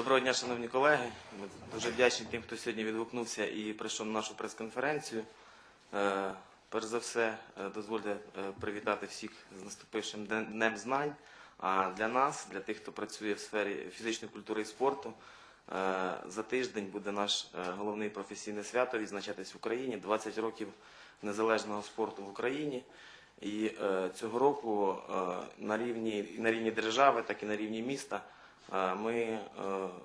Доброго дня, шановні колеги. Ми дуже вдячні тим, хто сьогодні відгукнувся і прийшов на нашу прес-конференцію. Е, Перш за все, е, дозвольте е, привітати всіх з наступившим Днем знань. А для нас, для тих, хто працює в сфері фізичної культури і спорту, за тиждень буде наш головний професійне свято відзначатись в Україні 20 років незалежного спорту в Україні. І цього року на рівні на рівні держави, так і на рівні міста ми е,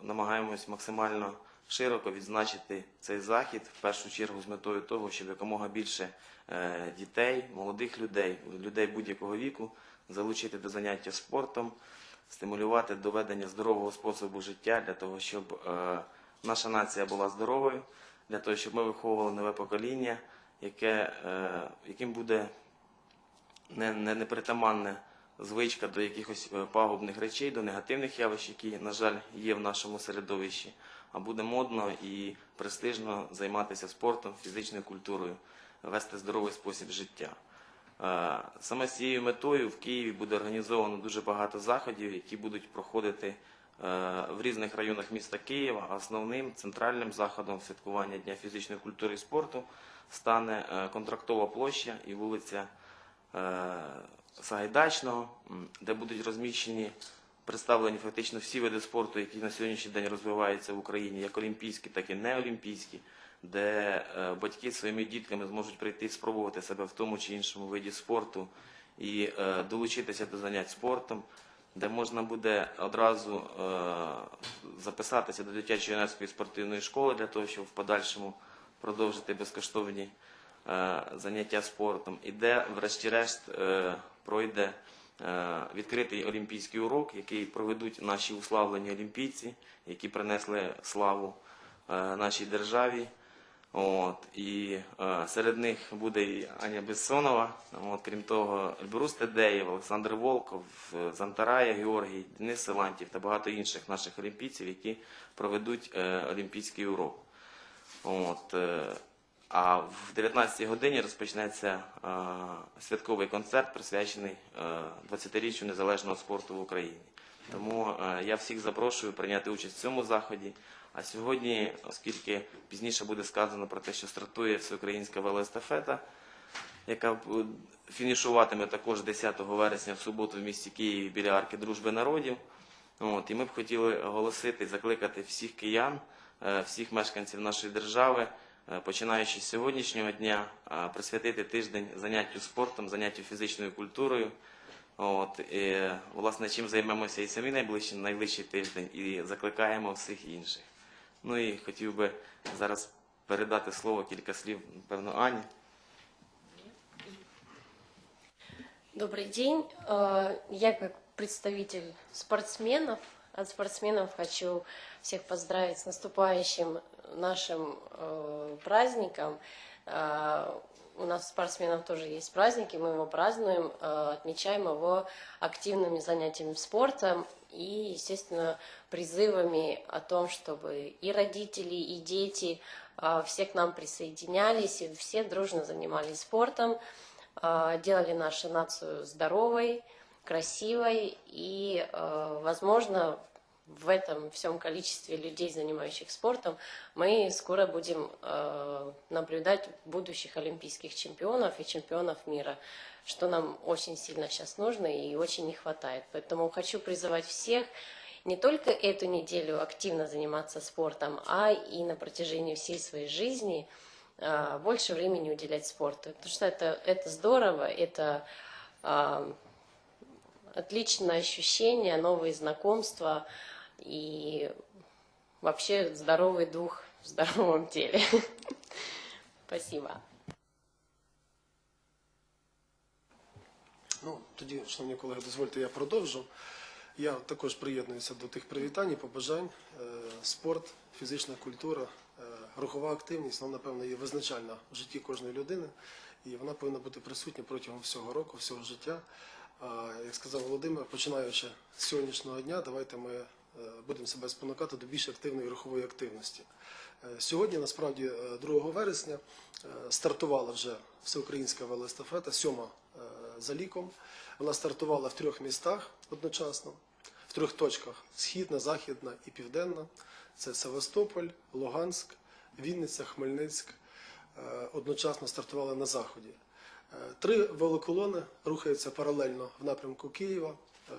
намагаємось максимально широко відзначити цей захід в першу чергу з метою того, щоб якомога більше е, дітей, молодих людей, людей будь-якого віку залучити до заняття спортом, стимулювати до ведення здорового способу життя для того, щоб е, наша нація була здоровою, для того, щоб ми виховували нове покоління, яке, е, яким буде не, не, непритаманна звичка до якихось е, пагубних речей, до негативних явищ, які, на жаль, є в нашому середовищі, а буде модно і престижно займатися спортом, фізичною культурою, вести здоровий спосіб життя. Е, Саме з цією метою в Києві буде організовано дуже багато заходів, які будуть проходити е, в різних районах міста Києва. А Основним центральним заходом святкування Дня фізичної культури і спорту стане контрактова площа і вулиця Сагайдачного, де будуть розміщені представлені фактично всі види спорту, які на сьогоднішній день розвиваються в Україні, як олімпійські, так і неолімпійські, де е, батьки своїми дітками зможуть прийти спробувати себе в тому чи іншому виді спорту і е, долучитися до занять спортом, де можна буде одразу е, записатися до дитячої юнацької спортивної школи для того, щоб в подальшому продовжити безкоштовні заняття спортом, і де, врешті-решт, пройде е, відкритий олімпійський урок, який проведуть наші уславлені олімпійці, які принесли славу е, нашій державі. От, і е, серед них буде і Аня Бессонова, от, крім того, Ельбрус Тедеєв, Олександр Волков, е, Зантарая Георгій, Денис Силантів та багато інших наших олімпійців, які проведуть е, олімпійський урок. От, е, а в 19-й годині розпочнеться е, святковий концерт, присвячений е, 20-річчю незалежного спорту в Україні. Тому е, я всіх запрошую прийняти участь в цьому заході. А сьогодні, оскільки пізніше буде сказано про те, що стартує всеукраїнська велоестафета, яка е, фінішуватиме також 10 вересня в суботу в місті Києві біля арки Дружби народів. От, і ми б хотіли оголосити закликати всіх киян, е, всіх мешканців нашої держави, е, починаючи з сьогоднішнього дня, е, присвятити тиждень заняттю спортом, заняттю фізичною культурою. От, і, власне, чим займемося і самі найближчий, найближчий тиждень, і закликаємо всіх інших. Ну і хотів би зараз передати слово кілька слів, напевно, Ані. Добрый день. Э, Я как представитель спортсменов, от спортсменов хочу всех поздравить с наступающим нашим э, праздником. Э, У нас спортсменов тоже есть праздники, мы его празднуем, э, отмечаем его активными занятиями спортом и, естественно, призывами о том, чтобы и родители, и дети э, все к нам присоединялись, и все дружно занимались спортом э, делали нашу нацию здоровой, красивой и, э, возможно, в этом всем количестве людей, занимающих спортом, мы скоро будем э, наблюдать будущих олимпийских чемпионов и чемпионов мира, что нам очень сильно сейчас нужно и очень не хватает. Поэтому хочу призывать всех не только эту неделю активно заниматься спортом, а и на протяжении всей своей жизни а, больше времени уделять спорту. Потому что это, это здорово, это отличное ощущение, новые знакомства и вообще здоровый дух в здоровом теле. Спасибо. Ну, тоді, шановні колеги, дозвольте, я продовжу. Я також приєднуюся до тих привітань і побажань. Е, Спорт, фізична культура, е, рухова активність, вона, напевно, є визначальна в житті кожної людини, і вона повинна бути присутня протягом всього року, всього життя. Як сказав Володимир, починаючи з сьогоднішнього дня, давайте ми е, будемо себе спонукати до більш активної рухової активності. Е, Сьогодні, насправді, е, 2 вересня е, стартувала вже всеукраїнська велоестафета, сьома за ліком. Вона стартувала в трьох містах одночасно. В трьох точках: східна, західна і південна. Це Севастополь, Луганськ, Вінниця, Хмельницьк. Е, Одночасно стартували на заході. Е, Три велоколони рухаються паралельно в напрямку Києва. Е,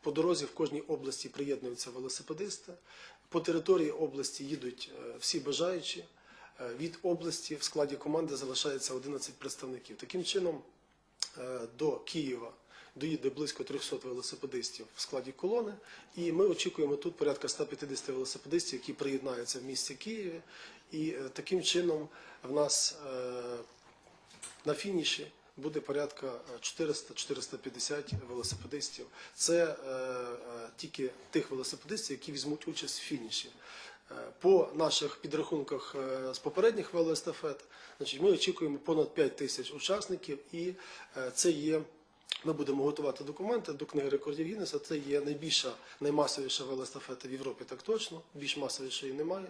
По дорозі в кожній області приєднуються велосипедисти. По території області їдуть всі бажаючі. Від області в складі команди залишається 11 представників. Таким чином, до Києва доїде близько 300 велосипедистів в складі колони, і ми очікуємо тут порядка 150 велосипедистів, які приєднаються в місті Києві. І е, таким чином в нас е, на фініші буде порядка е, 400-450 велосипедистів. Це е, е, тільки тих велосипедистів, які візьмуть участь в фініші. Е, По наших підрахунках е, з попередніх велоестафет, значить, ми очікуємо понад 5 тисяч учасників, і е, це є. Ми будемо готувати документи до книги рекордів Гіннеса. Це є найбільша, наймасовіша велоестафета в Європі, так точно. Більш масовішої немає.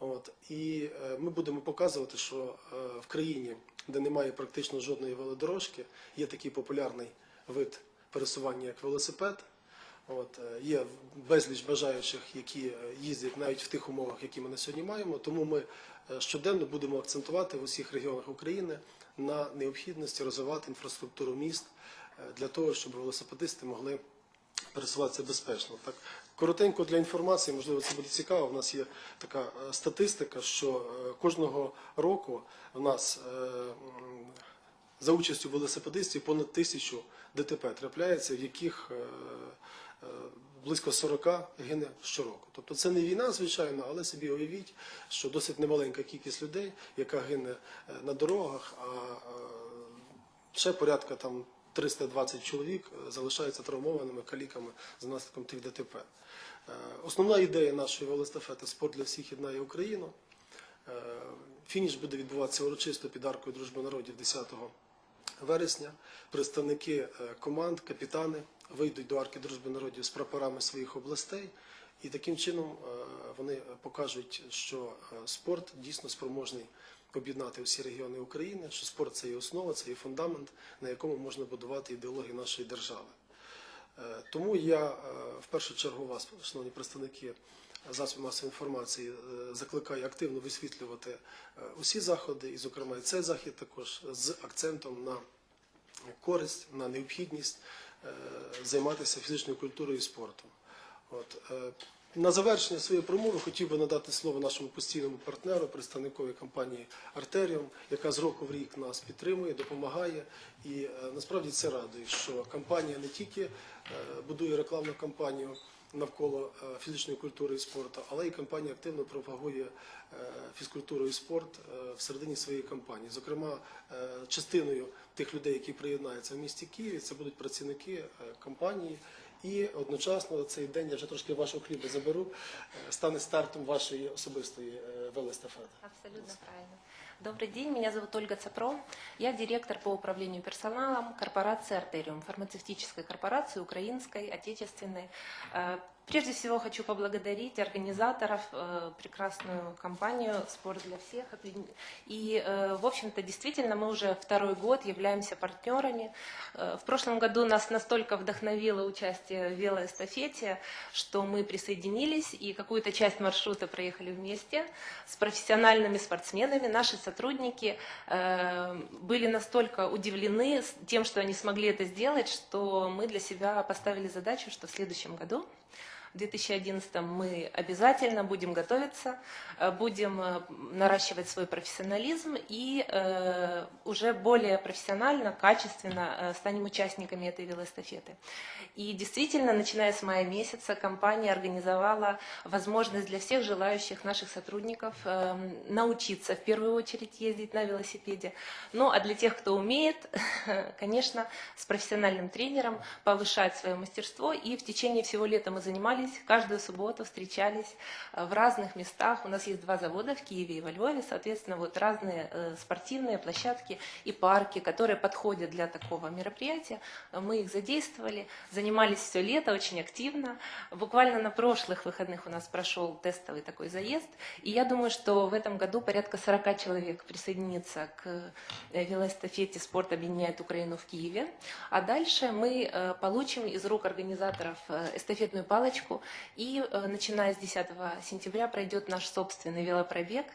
От і е, ми будемо показувати, що е, в країні, де немає практично жодної велодорожки, є такий популярний вид пересування, як велосипед. От е, є безліч бажаючих, які їздять навіть в тих умовах, які ми на сьогодні маємо. Тому ми щоденно будемо акцентувати в усіх регіонах України на необхідності розвивати інфраструктуру міст для того, щоб велосипедисти могли пересуватися безпечно. Так коротенько для інформації, можливо, це буде цікаво. У нас є така е, статистика, що е, кожного року у нас е, за участю велосипедистів понад тисячу ДТП трапляється, в яких близько 40 гине щороку. Тобто це не війна, звичайно, але собі уявіть, що досить немаленька кількість людей, яка гине на дорогах, а ще порядка там 320 чоловік е, залишаються травмованими каліками за наслідком тих ДТП. Е, Основна ідея нашої велостафети спорт для всіх єднає Україну. Е, Фініш буде відбуватися урочисто під аркою дружби народів 10 вересня. Представники команд, капітани вийдуть до арки дружби народів з прапорами своїх областей. І таким чином вони покажуть, що спорт дійсно спроможний об'єднати всі регіони України, що спорт це є основа, це є фундамент, на якому можна будувати ідеологію нашої держави. Е, Тому я е, в першу чергу вас, шановні представники засобів масової інформації, е, закликаю активно висвітлювати усі заходи, і, зокрема, і цей захід також з акцентом на користь, на необхідність займатися фізичною культурою і спортом. От, на завершення своєї промови хотів би надати слово нашому постійному партнеру, представникові компанії Артеріум, яка з року в рік нас підтримує, допомагає. І е, насправді це радує, що компанія не тільки е, будує рекламну кампанію навколо е, фізичної культури і спорту, але і компанія активно пропагує фізкультуру і спорт всередині своєї компанії. Зокрема, частиною тих людей, які приєднаються в місті Києві, це будуть працівники компанії. І одночасно цей день я вже трошки вашого хліба заберу, е, стане стартом вашої особистої е, велоестафети. Абсолютно правильно. Добрый день, меня зовут Ольга Цапро. Я директор по управлению персоналом корпорации «Артериум», фармацевтической корпорации, украинской, отечественной. Прежде всего хочу поблагодарить организаторов, э, прекрасную компанию «Спорт для всех». И, э, в общем-то, действительно, мы уже второй год являемся партнерами. Э, В прошлом году нас настолько вдохновило участие в велоэстафете, что мы присоединились и какую-то часть маршрута проехали вместе с профессиональными спортсменами. Наши сотрудники были настолько удивлены тем, что они смогли это сделать, что мы для себя поставили задачу, что в следующем году в 2011 мы обязательно будем готовиться, э, будем э, наращивать свой профессионализм и э, уже более профессионально, качественно станем участниками этой велоэстафеты. И действительно, начиная с мая месяца, компания организовала возможность для всех желающих наших сотрудников научиться в первую очередь ездить на велосипеде. Ну а для тех, кто умеет, конечно, с профессиональным тренером повышать свое мастерство. И в течение всего лета мы занимались занимались, каждую субботу встречались э, в разных местах. У нас есть два завода в Киеве и во Львове, соответственно, вот разные э, спортивные площадки и парки, которые подходят для такого мероприятия. Мы их задействовали, занимались все лето очень активно. Буквально на прошлых выходных у нас прошел тестовый такой заезд, и я думаю, что в этом году порядка 40 человек присоединится к э, велоэстафете «Спорт объединяет Украину» в Киеве. А дальше мы получим из рук организаторов эстафетную палочку, и э, начиная с 10 сентября пройдет наш собственный велопробег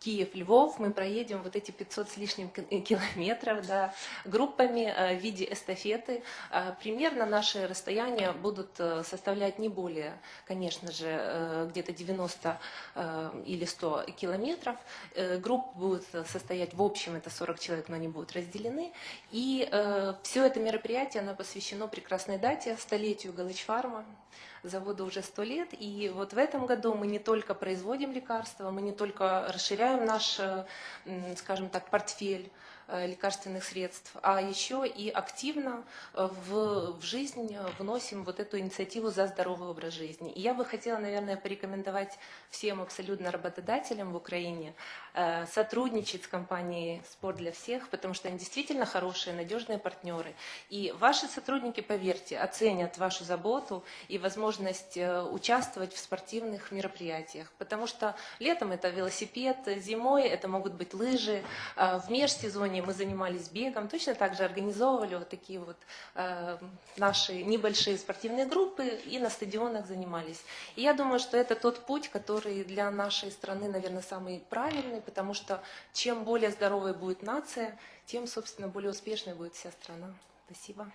Киев-Львов. Мы проедем вот эти 500 с лишним э, километров да, группами э, в виде эстафеты. Э, Примерно наши расстояния будут составлять не более, конечно же, где-то 90 э, или 100 километров. Групп будет э, состоять в общем, это 40 человек, но они будут разделены. И все это мероприятие, оно посвящено прекрасной дате, столетию Галыч-Фарма. Заводу уже 100 лет, и вот в этом году мы не только производим лекарства, мы не только расширяем наш, э, м, скажем так, портфель лекарственных средств, а еще и активно э, в, в жизнь э, вносим вот эту инициативу за здоровый образ жизни. И я бы хотела, наверное, порекомендовать всем абсолютно работодателям в Украине э, сотрудничать с компанией «Спорт для всех», потому что они действительно хорошие, надежные партнеры. И ваши сотрудники, поверьте, оценят вашу заботу и возможность э, участвовать в спортивных мероприятиях. Потому что летом это велосипед, зимой это могут быть лыжи, в межсезонье мы занимались бегом, точно так же организовывали вот такие вот э, наши небольшие спортивные группы и на стадионах занимались. И я думаю, что это тот путь, который для нашей страны, наверное, самый правильный, потому что чем более здоровой будет нация, тем, собственно, более успешной будет вся страна. Спасибо.